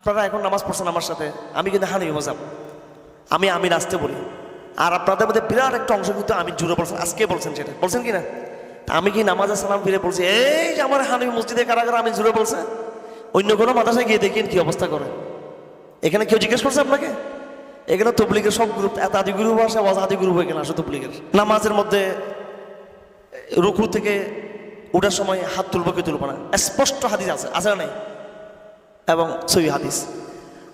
আপনারা এখন নামাজ পড়ছেন আমার সাথে, আমি কিন্তু হানিফি মজাব আমি আমি নাচতে বলি। আর আপনাদের মধ্যে বিরাট একটা অংশ কিন্তু আমি জুড়ে বলছেন, আজকে বলছেন সেটা। বলছেন কি না? আমি কি নামাজে সালাম ফিরে বলছি, এই যে আমার হানিফি মসজিদে কারা কারা আমি জুড়ে বলছে? অন্য কোনো মাদ্রাসায় গিয়ে দেখেন কি অবস্থা করে। এখানে কেউ জিজ্ঞেস করছে আপনাকে? এখানে তবলিগের সব গ্রুপ এত আদি গ্রুপ আসে, ওয়াজ আদি গ্রুপ এখানে আসে তবলিগের। নামাজের মধ্যে রুকু থেকে ওঠার সময় হাত তুলবো কি তুলবো না? স্পষ্ট হাদিস আছে আছে না নাই? এবং সই হাদিস।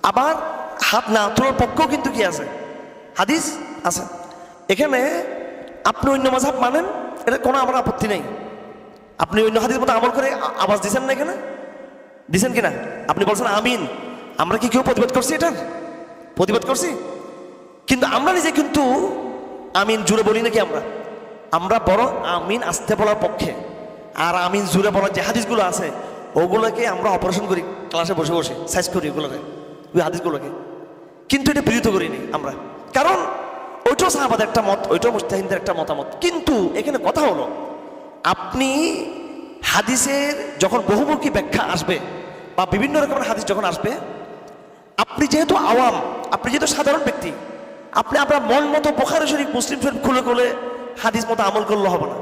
আবার হাত না তোলার পক্ষেও কিন্তু কি আছে? হাদিস আছে। এখানে আপনি অন্য মাঝাব মানেন এটা কোনো আমার আপত্তি নেই। আপনি অন্য হাদিস মতো আমল করে আওয়াজ দিচ্ছেন না এখানে? দিছেন কিনা? আপনি বলছেন আমিন। আমরা কি কেউ প্রতিবাদ করছি এটার? প্রতিবাদ করছি? কিন্তু আমরা নিজে কিন্তু আমিন জুড়ে বলি নাকি আমরা? আমরা বড় আমিন আসতে বলার পক্ষে। আর আমিন জুড়ে বলার যে হাদিসগুলো আছে, ওগুলোকে আমরা অপারেশন করি। ক্লাসে বসে বসে সাইজ করি ওগুলোকে ওই হাদিসগুলোকে। কিন্তু এটা বিরত করিনি আমরা। কারণ ওইটাও সাহাবাদের একটা মত, ওইটাও মুস্তাহিনদের একটা মতামত। কিন্তু এখানে কথা হলো, আপনি হাদিসের যখন বহুমুখী ব্যাখ্যা আসবে বা বিভিন্ন রকমের হাদিস যখন আসবে, আপনি যেহেতু আওয়াম, আপনি যেহেতু সাধারণ ব্যক্তি, আপনি আপনার মন মতো বোখারি শরীফ, মুসলিম শরীফ খুলে খুলে হাদিস মতো আমল করলে হবে না।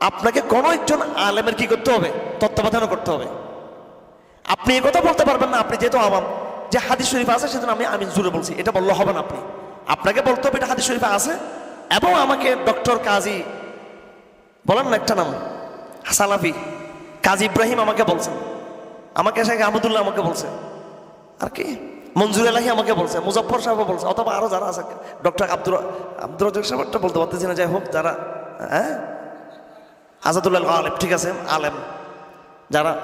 আপনাকে কোনো একজন আলেমের কি করতে হবে? তত্ত্বাবধানও করতে হবে। আপনি এ কথা বলতে পারবেন না, আপনি যেহেতু আওয়াম, যে হাদিস শরীফ আছে সেজন্য আমি আমি জুড়ে বলছি, এটা বললে হবে না আপনি। আপনাকে বলতে হবে এটা হাদিস শরীফে আছে, এবং আমাকে ডক্টর কাজী, বলেন না একটা নাম, সালাফি, কাজী ইব্রাহিম আমাকে বলছেন। আমাকে শেখ আহমদুল্লাহ আমাকে বলছে। আর কি? মঞ্জুর এলাহি আমাকে বলছে মুজফর সাহেব বলছে, অথবা আরও যারা আছে, ডক্টর আব্দুর আব্দুর রাজাক সাহেবটা বলতে পারতেছি না, যাই হোক, যারা হ্যাঁ? আজাদুল্লাহ আলেম ঠিক আছে, আলেম। যারা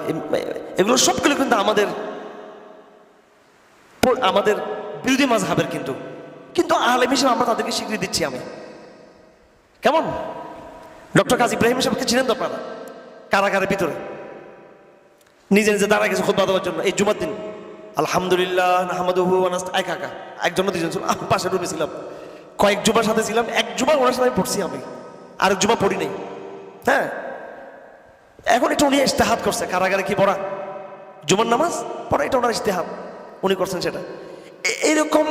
এগুলো সবগুলো কিন্তু আমাদের আমাদের বিরোধী মাঝহাবের কিন্তু। কিন্তু আলেম হিসেবে আমরা তাদেরকে স্বীকৃতি দিচ্ছি আমি। কেমন? ডক্টর কাজী ইব্রাহিম সাহেবকে চিনেন তো আপনারা? কারাগারের ভিতরে। নিজে নিজে দাঁড়া গেছে খোদবা দেওয়ার জন্য। এই জুমার দিন। আলহামদুলিল্লাহ এক একা একজন দুজন ছিল। আমি পাশে রুমে ছিলাম। কয়েক জুমার সাথে ছিলাম। এক জুমা ওনার সাথে আমি পড়ছি আমি। আরেক জুমা পড়ি নাই। হ্যাঁ? এখন এটা উনি ইস্তেহাত করছে। কারাগারে কি পড়া? জুমার নামাজ? পড়া, এটা ওনার ইস্তেহাত উনি করছেন সেটা। এইরকম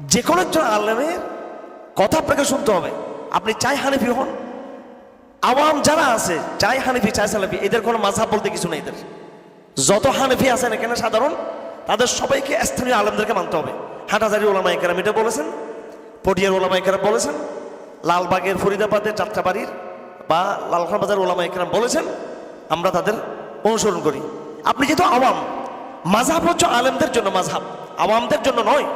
যে কোনো একজন আলেমের কথা আপনাকে শুনতে হবে। আপনি চাই হানিফি হন। আওয়াম যারা আছে, চাই হানিফি, চাই সালাফি, এদের কোনো মাঝহাব বলতে কিছু নেই এদের। যত হানিফি আছেন এখানে সাধারণ, তাদের সবাইকে স্থানীয় আলমদেরকে মানতে হবে। হাটাজারি ওলামা একরাম এটা বলেছেন, পটিয়ার ওলামা একরাম বলেছেন, লালবাগের ফরিদাবাদের যাত্রাবাড়ির বা লালখান বাজার ওলামা একরাম বলেছেন, আমরা তাদের অনুসরণ করি। আপনি যেহেতু আওয়াম মাঝহাব হচ্ছে আলেমদের জন্য মাঝহাব আওয়ামদের জন্য নয়।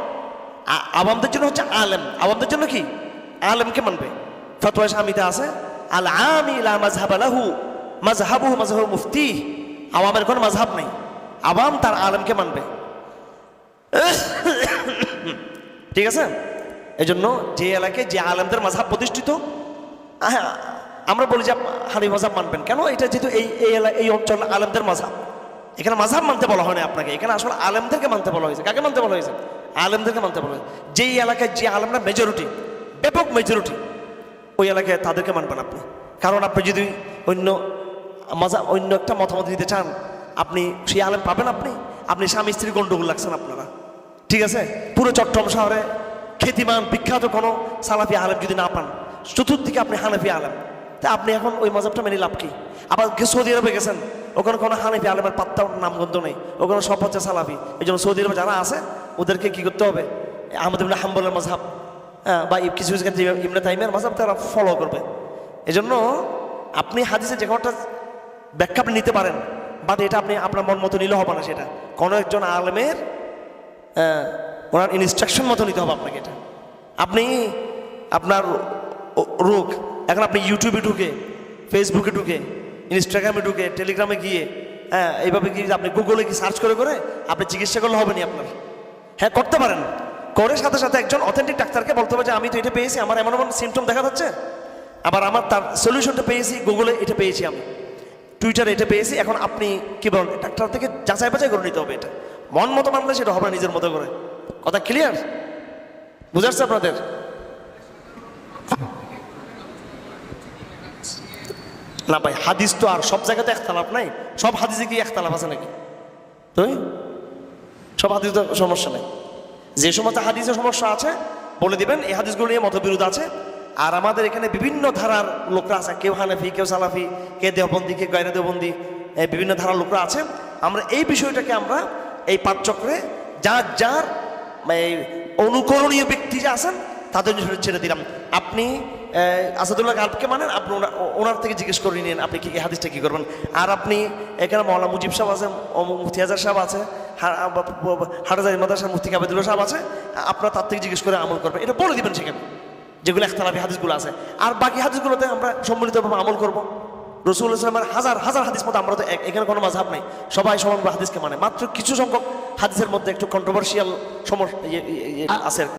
আওয়ামদের জন্য হচ্ছে আলেম। আওয়ামদের জন্য কি? আলেমকে মানবে। ফতোয়া স্বামীতে আছে, আল আমি লা মাযহাব লাহু, মাযহাবুহু মুফতি। আওয়ামের কোনো মাযহাব নেই। আওয়াম তার আলেমকে মানবে। ঠিক আছে? এজন্য যে এলাকায় যে আলেমদের মাঝহাব প্রতিষ্ঠিত আমরা বলি যে হানি মাঝহাব মানবেন। কেন? এটা যেহেতু এই এই অঞ্চল আলেমদের মাঝহাব এখানে মাঝহাব মানতে বলা হয় না আপনাকে। এখানে আসলে আলেমদেরকে মানতে বলা হয়েছে। কাকে মানতে বলা হয়েছে? আলেমদেরকে মানতে বলা হয়েছে। যেই এলাকায় যে আলেমরা মেজরিটি ব্যাপক মেজরিটি ওই এলাকায় তাদেরকে মানবেন আপনি। কারণ আপনি যদি অন্য মাজা অন্য একটা মতামত দিতে চান, আপনি সেই আলেম পাবেন আপনি। আপনি স্বামী স্ত্রী গন্ডগোল লাগছেন আপনারা। ঠিক আছে? পুরো চট্টগ্রাম শহরে খ্যাতিমান, বিখ্যাত কোনো সালাফি আলেম যদি না পান, চতুর্দিকে আপনি হানাফি আলেম। তা আপনি এখন ওই মজাবটা মেনে লাভ কি? আবার সৌদি আরবে গেছেন ওখানে কোনো হানাফি আলেমের পাত্তা নামগন্ধ নেই ওখানে সব হচ্ছে সালাফি। এই জন্য সৌদি আরবে যারা আছে ওদেরকে কি করতে হবে? আমাদের হাম্বলের মজাব হ্যাঁ, বা কিছু ইমনে তাইমের মাঝাব তারা ফলো করবে। এজন্য আপনি হাদিসে যে কোনোটা ব্যাখ্যা আপনি নিতে পারেন বাট এটা আপনি আপনার মন মতো নিলে হবে না সেটা। কোনো একজন আলেমের আহ, ওনার ইনস্ট্রাকশন মতো নিতে হবে আপনাকে এটা। আপনি আপনার রোগ। এখন আপনি ইউটিউবে ঢুকে ফেসবুকে ঢুকে ইনস্টাগ্রামে ঢুকে টেলিগ্রামে গিয়ে হ্যাঁ এইভাবে কি আপনি গুগলে কি সার্চ করে করে আপনি চিকিৎসা করলে হবে না আপনার। হ্যাঁ করতে পারেন। করে সাথে সাথে একজন অথেন্টিক ডাক্তারকে বলতে হবে যে, আমি তো এটা পেয়েছি, আমার এমন এমন সিমটম দেখা যাচ্ছে। আবার আমার তার সলিউশনটা পেয়েছি গুগলে এটা পেয়েছি আমি। টুইটারে এটা পেয়েছি, এখন আপনি কি বলেন, ডাক্তার থেকে যাচাই বাছাই করে নিতে হবে এটা। মন মতো মানলে সেটা হবে নিজের মতো করে। কথা ক্লিয়ার বুঝাচ্ছে আপনাদের? না ভাই হাদিস তো আর সব জায়গাতে একতালাপ নাই। সব হাদিসে কি একতালাপ আছে নাকি? তুই সব হাদিস তো সমস্যা নেই। যে সমস্ত হাদিসের সমস্যা আছে, বলে দিবেন, এই হাদিসগুলো নিয়ে মতবিরোধ আছে। আর আমাদের এখানে বিভিন্ন ধারার লোকরা আছে। কেউ হানাফি, কেউ সালাফি, কে দেহবন্দি, কে গয়না দেহবন্দি বিভিন্ন ধারার লোকরা আছে। আমরা এই বিষয়টাকে আমরা এই পাঠচক্রে যার যার এই অনুকরণীয় ব্যক্তি যে আছেন, তাদের ছেড়ে দিলাম। আপনি আসাদুল্লাহ গালবকে মানেন? আপনি ওনা- ওনার থেকে জিজ্ঞেস করে নিন আপনি কি হাদিসটা কী করবেন? আর আপনি এখানে মৌলানা মুজিব সাহেব আছে মুফতি হাজার সাহেব আছে হাটাজারি মাদাসার মুফতি কাবেদুল্লাহ সাহেব আছে আপনার তার থেকে জিজ্ঞেস করে আমল করবেন। এটা বলে দিবেন সেখানে যেগুলো একতলাফি হাদিসগুলো আছে। আর বাকি হাদিসগুলোতে আমরা সম্মিলিতভাবে আমল করব। রসুল ইসলামের হাজার হাজার হাদিস মতো আমরা তো এক- এখানে কোনো মাঝহাব নেই। সবাই সমানভাবে হাদিসকে মানে মাত্র কিছু সংখ্যক হাদিসের মধ্যে একটু কন্ট্রোভার্সিয়াল সমস্যা আছে আর কি।